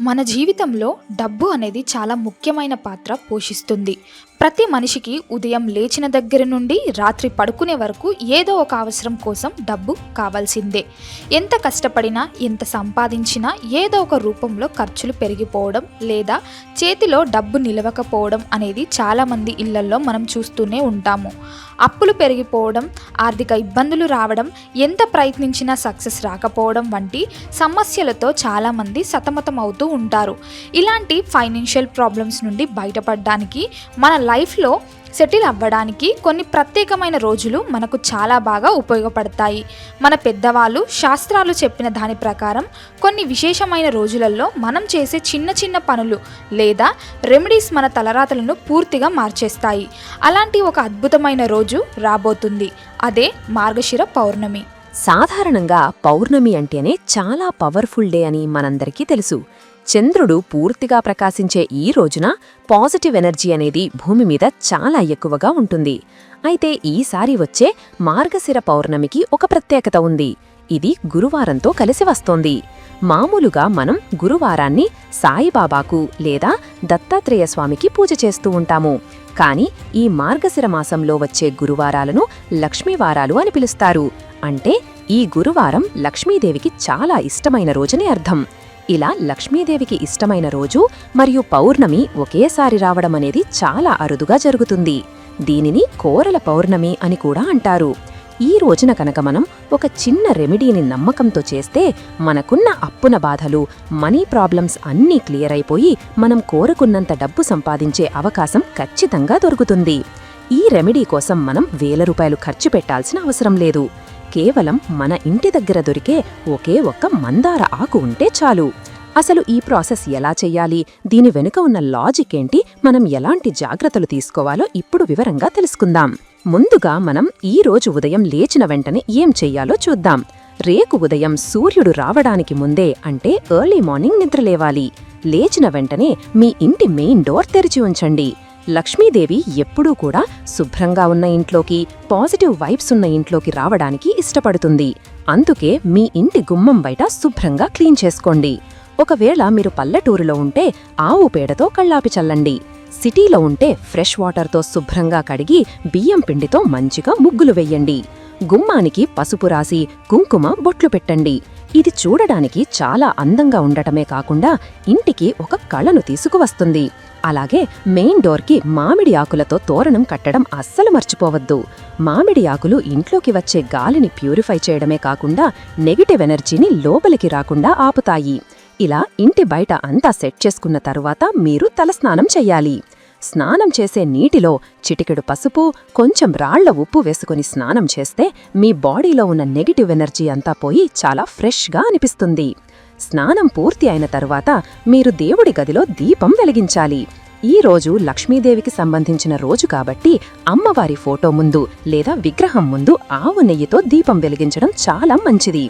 మన జీవితంలో డబ్బు అనేది చాలా ముఖ్యమైన పాత్ర పోషిస్తుంది. ప్రతి మనిషికి ఉదయం లేచిన దగ్గర నుండి రాత్రి పడుకునే వరకు ఏదో ఒక అవసరం కోసం డబ్బు కావాల్సిందే. ఎంత కష్టపడినా ఎంత సంపాదించినా ఏదో ఒక రూపంలో ఖర్చులు పెరిగిపోవడం లేదా చేతిలో డబ్బు నిలవకపోవడం అనేది చాలామంది ఇళ్ళల్లో మనం చూస్తూనే ఉంటాము. అప్పులు పెరిగిపోవడం ఆర్థిక ఇబ్బందులు రావడం ఎంత ప్రయత్నించినా సక్సెస్ రాకపోవడం వంటి సమస్యలతో చాలామంది సతమతం అవుతూ ఉంటారు. ఇలాంటి ఫైనాన్షియల్ ప్రాబ్లమ్స్ నుండి బయటపడడానికి మన లైఫ్లో సెటిల్ అవ్వడానికి కొన్ని ప్రత్యేకమైన రోజులు మనకు చాలా బాగా ఉపయోగపడతాయి. మన పెద్దవాళ్ళు శాస్త్రాలు చెప్పిన దాని ప్రకారం కొన్ని విశేషమైన రోజులలో మనం చేసే చిన్న చిన్న పనులు లేదా రెమెడీస్ మన తలరాతలను పూర్తిగా మార్చేస్తాయి. అలాంటి ఒక అద్భుతమైన రోజు రాబోతుంది. అదే మార్గశిర పౌర్ణమి. సాధారణంగా పౌర్ణమి అంటేనే చాలా పవర్ఫుల్ డే అని మనందరికీ తెలుసు. చంద్రుడు పూర్తిగా ప్రకాశించే ఈ రోజున పాజిటివ్ ఎనర్జీ అనేది భూమి మీద చాలా ఎక్కువగా ఉంటుంది. అయితే ఈసారి వచ్చే మార్గశిర పౌర్ణమికి ఒక ప్రత్యేకత ఉంది. ఇది గురువారంతో కలిసి వస్తోంది. మామూలుగా మనం గురువారాన్ని సాయిబాబాకు లేదా దత్తాత్రేయ స్వామికి పూజ చేస్తూ ఉంటాము. కాని ఈ మార్గశిర మాసంలో వచ్చే గురువారాలను లక్ష్మీవారాలు అని పిలుస్తారు. అంటే ఈ గురువారం లక్ష్మీదేవికి చాలా ఇష్టమైన రోజని అర్థం. ఇలా లక్ష్మీదేవికి ఇష్టమైన రోజు మరియు పౌర్ణమి ఒకేసారి రావడం అనేది చాలా అరుదుగా జరుగుతుంది. దీనిని కోరల పౌర్ణమి అని కూడా అంటారు. ఈ రోజున కనుక మనం ఒక చిన్న రెమెడీని నమ్మకంతో చేస్తే మనకున్న అప్పున బాధలు మనీ ప్రాబ్లమ్స్ అన్నీ క్లియర్ అయిపోయి మనం కోరుకున్నంత డబ్బు సంపాదించే అవకాశం ఖచ్చితంగా దొరుకుతుంది. ఈ రెమెడీ కోసం మనం వేల రూపాయలు ఖర్చు పెట్టాల్సిన అవసరం లేదు. కేవలం మన ఇంటి దగ్గర దొరికే ఒకే ఒక్క మందార ఆకు ఉంటే చాలు. అసలు ఈ ప్రాసెస్ ఎలా చెయ్యాలి దీని వెనుక ఉన్న లాజిక్ ఏంటి? మనం ఎలాంటి జాగ్రత్తలు తీసుకోవాలో ఇప్పుడు వివరంగా తెలుసుకుందాం. ముందుగా మనం ఈ రోజు ఉదయం లేచిన వెంటనే ఏం చెయ్యాలో చూద్దాం. రేకు ఉదయం సూర్యుడు రావడానికి ముందే అంటే ఎర్లీ మార్నింగ్ నిద్రలేవాలి. లేచిన వెంటనే మీ ఇంటి మెయిన్ డోర్ తెరిచి ఉంచండి. లక్ష్మీదేవి ఎప్పుడూ కూడా శుభ్రంగా ఉన్న ఇంట్లోకి పాజిటివ్ వైబ్స్ ఉన్న ఇంట్లోకి రావడానికి ఇష్టపడుతుంది. అందుకే మీ ఇంటి గుమ్మం బయట శుభ్రంగా క్లీన్ చేసుకోండి. ఒకవేళ మీరు పల్లెటూరులో ఉంటే ఆవు పేడతో కళ్ళాపి చల్లండి. సిటీలో ఉంటే ఫ్రెష్ వాటర్తో శుభ్రంగా కడిగి బియ్యం పిండితో మంచిగా ముగ్గులు వెయ్యండి గుమ్మానికి పసుపు రాసి కుంకుమ బొట్లు పెట్టండి. ఇది చూడడానికి చాలా అందంగా ఉండటమే కాకుండా ఇంటికి ఒక కళను తీసుకువస్తుంది. అలాగే మెయిన్ డోర్కి మామిడి ఆకులతో తోరణం కట్టడం అస్సలు మర్చిపోవద్దు. మామిడి ఆకులు ఇంట్లోకి వచ్చే గాలిని ప్యూరిఫై చేయడమే కాకుండా నెగిటివ్ ఎనర్జీని లోపలికి రాకుండా ఆపుతాయి. ఇలా ఇంటి బయట అంతా సెట్ చేసుకున్న తరువాత మీరు తలస్నానం చెయ్యాలి. స్నానం చేసే నీటిలో చిటికెడు పసుపు కొంచెం రాళ్ళ ఉప్పు వేసుకుని స్నానం చేస్తే మీ బాడీలో ఉన్న నెగిటివ్ ఎనర్జీ అంతా పోయి చాలా ఫ్రెష్గా అనిపిస్తుంది. స్నానం పూర్తి అయిన తరువాత మీరు దేవుడి గదిలో దీపం వెలిగించాలి. ఈ రోజు లక్ష్మీదేవికి సంబంధించిన రోజు కాబట్టి అమ్మవారి ఫోటో ముందు లేదా విగ్రహం ముందు ఆవు నెయ్యితో దీపం వెలిగించడం చాలా మంచిది.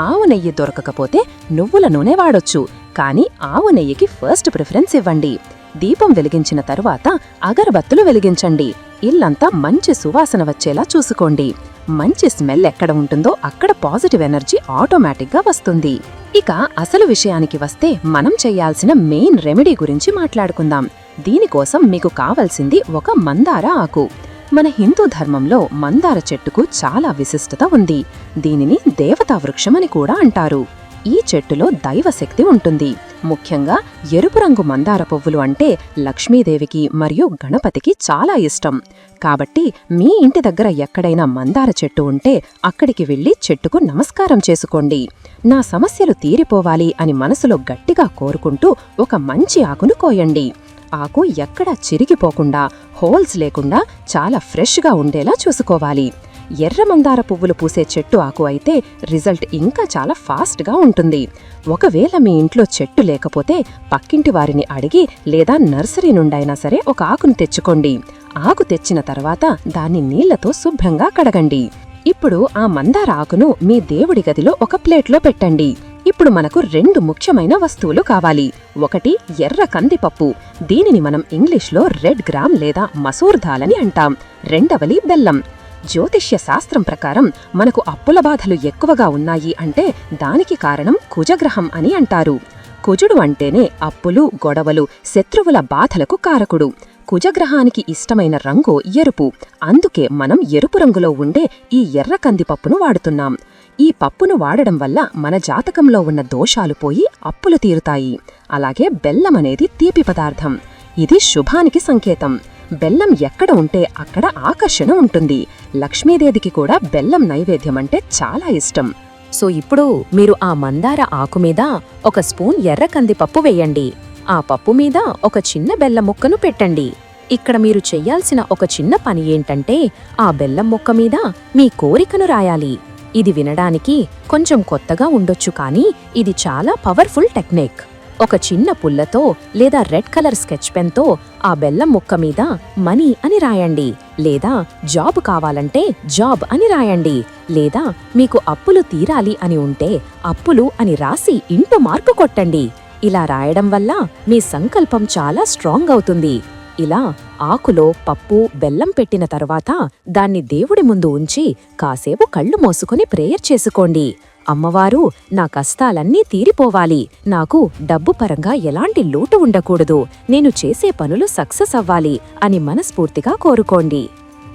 ఆవు నెయ్యి దొరకకపోతే నువ్వుల నూనె వాడొచ్చు కానీ ఆవు నెయ్యికి ఫస్ట్ ప్రిఫరెన్స్ ఇవ్వండి. దీపం వెలిగించిన తరువాత అగరబత్తులు వెలిగించండి. ఇల్లంతా మంచి సువాసన వచ్చేలా చూసుకోండి. మంచి స్మెల్ ఎక్కడ ఉంటుందో అక్కడ పాజిటివ్ ఎనర్జీ ఆటోమేటిక్గా వస్తుంది. ఇక అసలు విషయానికి వస్తే మనం చేయాల్సిన మెయిన్ రెమెడీ గురించి మాట్లాడుకుందాం. దీనికోసం మీకు కావలసింది ఒక మందార ఆకు. మన హిందూ ధర్మంలో మందార చెట్టుకు చాలా విశిష్టత ఉంది. దీనిని దేవతా వృక్షమని కూడా అంటారు. ఈ చెట్టులో దైవశక్తి ఉంటుంది. ముఖ్యంగా ఎరుపు రంగు మందార పువ్వులు అంటే లక్ష్మీదేవికి మరియు గణపతికి చాలా ఇష్టం. కాబట్టి మీ ఇంటి దగ్గర ఎక్కడైనా మందార చెట్టు ఉంటే అక్కడికి వెళ్ళి చెట్టుకు నమస్కారం చేసుకోండి. నా సమస్యలు తీరిపోవాలి అని మనసులో గట్టిగా కోరుకుంటూ ఒక మంచి ఆకును కోయండి. ఆకు ఎక్కడా చిరిగిపోకుండా హోల్స్ లేకుండా చాలా ఫ్రెష్గా ఉండేలా చూసుకోవాలి. ఎర్ర మందార పువ్వులు పూసే చెట్టు ఆకు అయితే రిజల్ట్ ఇంకా చాలా ఫాస్ట్గా ఉంటుంది. ఒకవేళ మీ ఇంట్లో చెట్టు లేకపోతే పక్కింటి వారిని అడిగి లేదా నర్సరీ నుండైనా సరే ఒక ఆకును తెచ్చుకోండి. ఆకు తెచ్చిన తర్వాత దాన్ని నీళ్ళతో శుభ్రంగా కడగండి. ఇప్పుడు ఆ మందార ఆకును మీ దేవుడి గదిలో ఒక ప్లేట్లో పెట్టండి. ఇప్పుడు మనకు రెండు ముఖ్యమైన వస్తువులు కావాలి. ఒకటి ఎర్ర కందిపప్పు. దీనిని మనం ఇంగ్లీష్లో రెడ్ గ్రామ్ లేదా మసూర్ దాల్ అని అంటాం. రెండవది బెల్లం. జ్యోతిష్య శాస్త్రం ప్రకారం మనకు అప్పుల బాధలు ఎక్కువగా ఉన్నాయి అంటే దానికి కారణం కుజగ్రహం అని అంటారు. కుజుడు అంటేనే అప్పులు గొడవలు శత్రువుల బాధలకు కారకుడు. కుజగ్రహానికి ఇష్టమైన రంగు ఎరుపు. అందుకే మనం ఎరుపు రంగులో ఉండే ఈ ఎర్ర కందిపప్పును వాడుతున్నాం. ఈ పప్పును వాడడం వల్ల మన జాతకంలో ఉన్న దోషాలు పోయి అప్పులు తీరుతాయి. అలాగే బెల్లం అనేది తీపి పదార్థం. ఇది శుభానికి సంకేతం. బెల్లం ఎక్కడ ఉంటే అక్కడ ఆకర్షణ ఉంటుంది. లక్ష్మీదేవికి కూడా బెల్లం నైవేద్యం అంటే చాలా ఇష్టం. సో ఇప్పుడు మీరు ఆ మందార ఆకు మీద ఒక స్పూన్ ఎర్ర కందిపప్పు వేయండి. ఆ పప్పు మీద ఒక చిన్న బెల్లం ముక్కను పెట్టండి. ఇక్కడ మీరు చెయ్యాల్సిన ఒక చిన్న పని ఏంటంటే ఆ బెల్లం ముక్క మీద మీ కోరికను రాయాలి. ఇది వినడానికి కొంచెం కొత్తగా ఉండొచ్చు కానీ ఇది చాలా పవర్ఫుల్ టెక్నిక్. ఒక చిన్న పుల్లతో లేదా రెడ్ కలర్ స్కెచ్ పెన్తో ఆ బెల్లం ముక్క మీద మనీ అని రాయండి లేదా జాబ్ కావాలంటే జాబ్ అని రాయండి లేదా మీకు అప్పులు తీరాలి అని ఉంటే అప్పులు అని రాసి ఇంటూ మార్కు కొట్టండి. ఇలా రాయడం వల్ల మీ సంకల్పం చాలా స్ట్రాంగ్ అవుతుంది. ఇలా ఆకులో పప్పు బెల్లం పెట్టిన తర్వాత దాన్ని దేవుడి ముందు ఉంచి కాసేపు కళ్ళు మోసుకుని ప్రేయర్ చేసుకోండి. అమ్మవారు నా కష్టాలన్నీ తీరిపోవాలి. నాకు డబ్బు పరంగా ఎలాంటి లోటు ఉండకూడదు. నేను చేసే పనులు సక్సెస్ అవ్వాలి అని మనస్ఫూర్తిగా కోరుకోండి.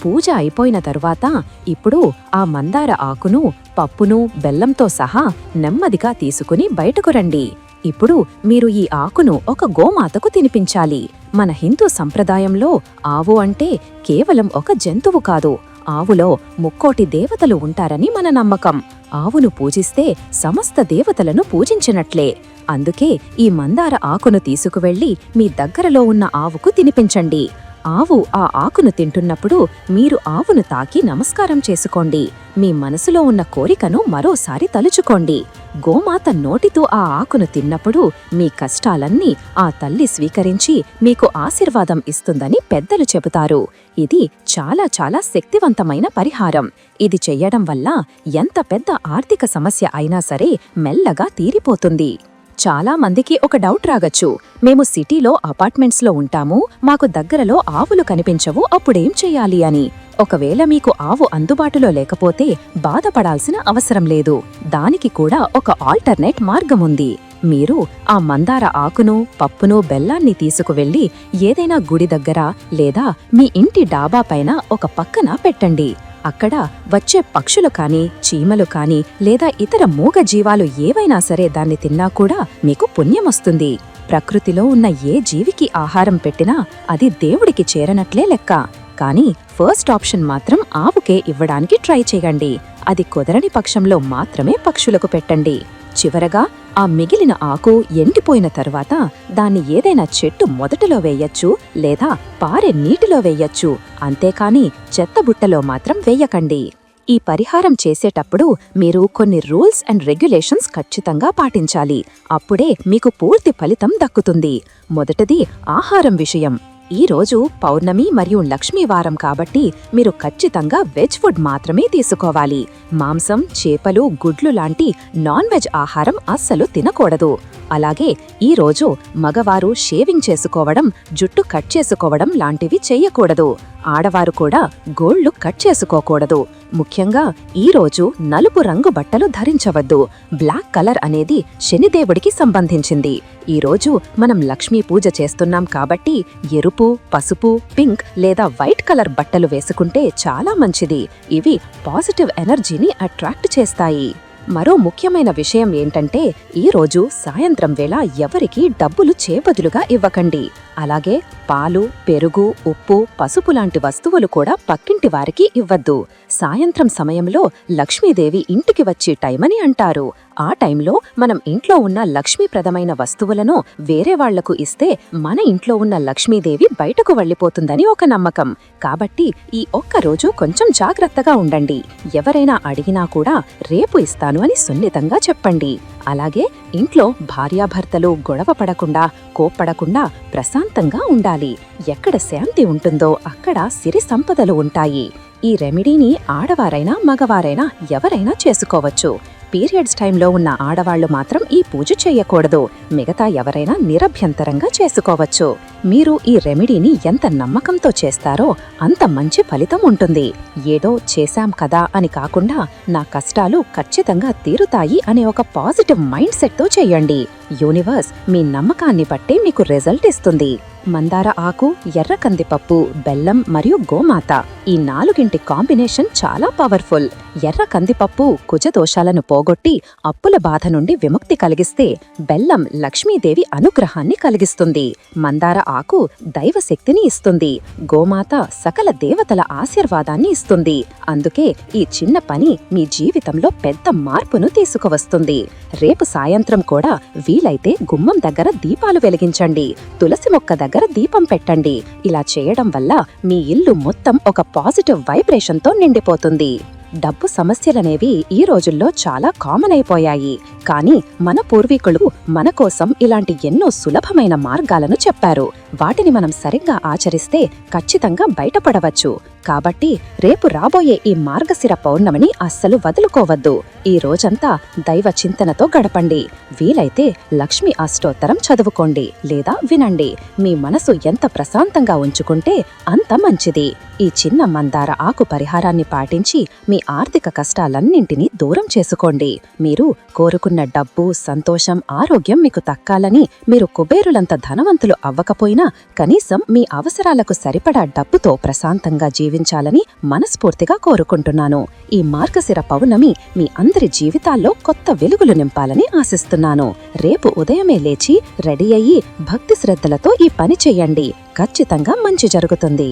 పూజ అయిపోయిన తరువాత ఇప్పుడు ఆ మందార ఆకును పప్పును బెల్లంతో సహా నెమ్మదిగా తీసుకుని బయటకు రండి. ఇప్పుడు మీరు ఈ ఆకును ఒక గోమాతకు తినిపించాలి. మన హిందూ సంప్రదాయంలో ఆవు అంటే కేవలం ఒక జంతువు కాదు. ఆవులో ముక్కోటి దేవతలు ఉంటారని మన నమ్మకం. ఆవును పూజిస్తే సమస్త దేవతలను పూజించినట్లే. అందుకే ఈ మందార ఆకును తీసుకువెళ్ళి మీ దగ్గరలో ఉన్న ఆవుకు తినిపించండి. ఆవు ఆ ఆకును తింటున్నప్పుడు మీరు ఆవును తాకి నమస్కారం చేసుకోండి. మీ మనసులో ఉన్న కోరికను మరోసారి తలుచుకోండి. గోమాత నోటితో ఆ ఆకును తిన్నప్పుడు మీ కష్టాలన్నీ ఆ తల్లి స్వీకరించి మీకు ఆశీర్వాదం ఇస్తుందని పెద్దలు చెబుతారు. ఇది చాలా చాలా శక్తివంతమైన పరిహారం. ఇది చెయ్యడం వల్ల ఎంత పెద్ద ఆర్థిక సమస్య అయినా సరే మెల్లగా తీరిపోతుంది. చాలా మందికి ఒక డౌట్ రాగచ్చు. మేము సిటీలో అపార్ట్మెంట్స్లో ఉంటాము మాకు దగ్గరలో ఆవులు కనిపించవు అప్పుడేం చేయాలి అని. ఒకవేళ మీకు ఆవు అందుబాటులో లేకపోతే బాధపడాల్సిన అవసరం లేదు. దానికి కూడా ఒక ఆల్టర్నేట్ మార్గముంది. మీరు ఆ మందార ఆకును పప్పును బెల్లాన్ని తీసుకువెళ్ళి ఏదైనా గుడి దగ్గర లేదా మీ ఇంటి డాబా పైన ఒక పక్కన పెట్టండి. అక్కడ వచ్చే పక్షులు కానీ చీమలు కానీ లేదా ఇతర మూగ జీవాలు ఏవైనా సరే దాన్ని తిన్నా కూడా మీకు పుణ్యమొస్తుంది ప్రకృతిలో ఉన్న ఏ జీవికి ఆహారం పెట్టినా అది దేవుడికి చేరనట్లే లెక్క. కానీ ఫస్ట్ ఆప్షన్ మాత్రం ఆవుకే ఇవ్వడానికి ట్రై చేయండి. అది కుదరని పక్షంలో మాత్రమే పక్షులకు పెట్టండి. చివరగా ఆ మిగిలిన ఆకు ఎండిపోయిన తర్వాత దాన్ని ఏదైనా చెట్టు మొదటలో వేయచ్చు లేదా పారె నీటిలో వేయచ్చు. అంతేకాని చెత్తబుట్టలో మాత్రం వేయకండి. ఈ పరిహారం చేసేటప్పుడు మీరు కొన్ని రూల్స్ అండ్ రెగ్యులేషన్స్ ఖచ్చితంగా పాటించాలి. అప్పుడే మీకు పూర్తి ఫలితం దక్కుతుంది. మొదటిది ఆహారం విషయం. ఈ రోజు పౌర్ణమి మరియు లక్ష్మీ వారం కాబట్టి మీరు ఖచ్చితంగా వెజ్ ఫుడ్ మాత్రమే తీసుకోవాలి. మాంసం చేపలు గుడ్లు లాంటి నాన్ వెజ్ ఆహారం అస్సలు తినకూడదు. అలాగే ఈ రోజు మగవారు షేవింగ్ చేసుకోవడం జుట్టు కట్ చేసుకోవడం లాంటివి చెయ్యకూడదు ఆడవారు కూడా గోళ్ళు కట్ చేసుకోకూడదు. ముఖ్యంగా ఈరోజు నలుపు రంగు బట్టలు ధరించవద్దు. బ్లాక్ కలర్ అనేది శనిదేవుడికి సంబంధించింది. ఈరోజు మనం లక్ష్మీ పూజ చేస్తున్నాం కాబట్టి ఎరుపు పసుపు పింక్ లేదా వైట్ కలర్ బట్టలు వేసుకుంటే చాలా మంచిది. ఇవి పాజిటివ్ ఎనర్జీని అట్రాక్ట్ చేస్తాయి. మరో ముఖ్యమైన విషయం ఏంటంటే ఈరోజు సాయంత్రం వేళ ఎవరికీ డబ్బులు చేబదులుగా ఇవ్వకండి. అలాగే పాలు పెరుగు ఉప్పు పసుపు లాంటి వస్తువులు కూడా పక్కింటి వారికి ఇవ్వద్దు. సాయంత్రం సమయంలో లక్ష్మీదేవి ఇంటికి వచ్చే టైమని అంటారు. ఆ టైంలో మనం ఇంట్లో ఉన్న లక్ష్మీప్రదమైన వస్తువులను వేరే వాళ్ళకు ఇస్తే మన ఇంట్లో ఉన్న లక్ష్మీదేవి బయటకు వెళ్ళిపోతుందని ఒక నమ్మకం. కాబట్టి ఈ ఒక్క రోజు కొంచెం జాగ్రత్తగా ఉండండి. ఎవరైనా అడిగినా కూడా రేపు ఇస్తాను అని సున్నితంగా చెప్పండి. అలాగే ఇంట్లో భార్యాభర్తలు గొడవ పడకుండా కోప్పడకుండా ప్రశాంతంగా ఉండాలి. ఎక్కడ శాంతి ఉంటుందో అక్కడ సిరి సంపదలు ఉంటాయి. ఈ రెమెడీని ఆడవారైనా మగవారైనా ఎవరైనా చేసుకోవచ్చు. పీరియడ్స్ టైంలో ఉన్న ఆడవాళ్ళు మాత్రం ఈ పూజ చేయకూడదు. మిగతా ఎవరైనా నిరభ్యంతరంగా చేసుకోవచ్చు. మీరు ఈ రెమెడీని ఎంత నమ్మకంతో చేస్తారో అంత మంచి ఫలితం ఉంటుంది. ఏదో చేశాం కదా అని కాకుండా నా కష్టాలు ఖచ్చితంగా తీరుతాయి అనే ఒక పాజిటివ్ మైండ్ సెట్తో చేయండి. యూనివర్స్ మీ నమ్మకాన్ని బట్టి మీకు రిజల్ట్ ఇస్తుంది. మందార ఆకు ఎర్ర కందిపప్పు బెల్లం మరియు గోమాత ఈ నాలుగింటి కాంబినేషన్ చాలా పవర్ఫుల్. ఎర్ర కందిపప్పు కుజదోషాలను పోగొట్టి అప్పుల బాధ నుండి విముక్తి కలిగిస్తే బెల్లం లక్ష్మీదేవి అనుగ్రహాన్ని కలిగిస్తుంది. మందార ఆకు దైవశక్తిని ఇస్తుంది. గోమాత సకల దేవతల ఆశీర్వాదాన్ని ఇస్తుంది. అందుకే ఈ చిన్న పని మీ జీవితంలో పెద్ద మార్పును తీసుకువస్తుంది. రేపు సాయంత్రం కూడా వీలైతే గుమ్మం దగ్గర దీపాలు వెలిగించండి. తులసి మొక్క దగ్గర దీపం పెట్టండి. ఇలా చేయడం వల్ల మీ ఇల్లు మొత్తం ఒక పాజిటివ్ వైబ్రేషన్తో నిండిపోతుంది. డబ్బు సమస్యలనేవి ఈ రోజుల్లో చాలా కామన్ అయిపోయాయి. కానీ మన పూర్వీకులు మన కోసం ఇలాంటి ఎన్నో సులభమైన మార్గాలను చెప్పారు. వాటిని మనం సరిగ్గా ఆచరిస్తే ఖచ్చితంగా బయటపడవచ్చు. కాబట్టి రేపు రాబోయే ఈ మార్గశిర పౌర్ణమిని అస్సలు వదులుకోవద్దు. ఈ రోజంతా దైవ చింతనతో గడపండి. వీలైతే లక్ష్మి అష్టోత్తరం చదువుకోండి లేదా వినండి. మీ మనసు ఎంత ప్రశాంతంగా ఉంచుకుంటే అంత మంచిది. ఈ చిన్న మందార ఆకు పరిహారాన్ని పాటించి మీ ఆర్థిక కష్టాలన్నింటినీ దూరం చేసుకోండి. మీరు కోరుకున్న డబ్బు సంతోషం ఆరోగ్యం మీకు తక్కాలని మీరు కుబేరులంత ధనవంతులు అవ్వకపోయినా కనీసం మీ అవసరాలకు సరిపడా డబ్బుతో ప్రశాంతంగా జీవించాలని మనస్ఫూర్తిగా కోరుకుంటున్నాను. ఈ మార్గశిర పౌర్ణమి మీ అందరి జీవితాల్లో కొత్త వెలుగులు నింపాలని ఆశిస్తున్నాను. రేపు ఉదయమే లేచి రెడీ అయ్యి భక్తి శ్రద్ధలతో ఈ పని చేయండి. ఖచ్చితంగా మంచి జరుగుతుంది.